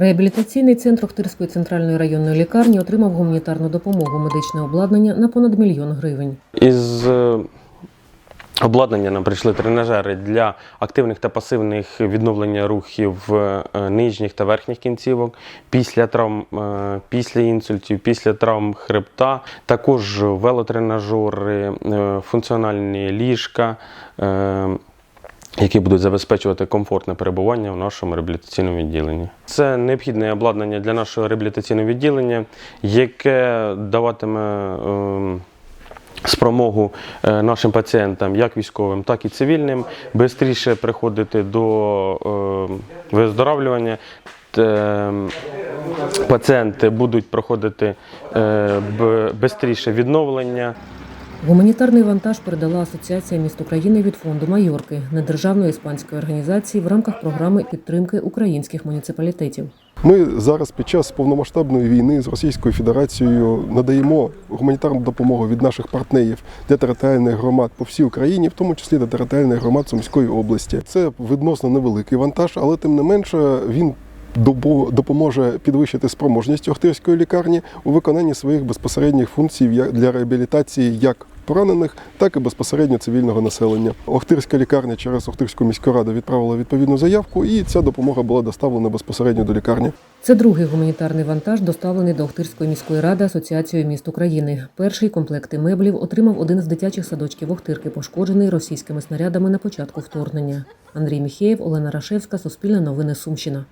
Реабілітаційний центр Охтирської центральної районної лікарні отримав гуманітарну допомогу медичне обладнання на понад мільйон гривень. Із е, обладнання нам прийшли тренажери для активних та пасивних відновлення рухів е, нижніх та верхніх кінцівок, після травм, е, після інсультів, після травм хребта, також велотренажери, функціональні ліжка. Е, які будуть забезпечувати комфортне перебування в нашому реабілітаційному відділенні. Це необхідне обладнання для нашого реабілітаційного відділення, яке даватиме ем, спромогу е, нашим пацієнтам, як військовим, так і цивільним, швидше приходити до е, виздоравлювання. Ем, Пацієнти будуть проходити швидше відновлення. Гуманітарний вантаж передала Асоціація міст України від фонду Майорки недержавної іспанської організації в рамках програми підтримки українських муніципалітетів. Ми зараз під час повномасштабної війни з Російською Федерацією надаємо гуманітарну допомогу від наших партнерів для територіальних громад по всій Україні, в тому числі для територіальних громад Сумської області. Це відносно невеликий вантаж, але тим не менше він допоможе підвищити спроможність Охтирської лікарні у виконанні своїх безпосередніх функцій для реабілітації як поранених, так і безпосередньо цивільного населення. Охтирська лікарня через Охтирську міську раду відправила відповідну заявку, і ця допомога була доставлена безпосередньо до лікарні. Це другий гуманітарний вантаж, доставлений до Охтирської міської ради Асоціацією міст України. Перший комплекти меблів отримав один з дитячих садочків Охтирки, пошкоджений російськими снарядами на початку вторгнення. Андрій Міхеєв, Олена Рашевська, Суспільне новини Сумщина.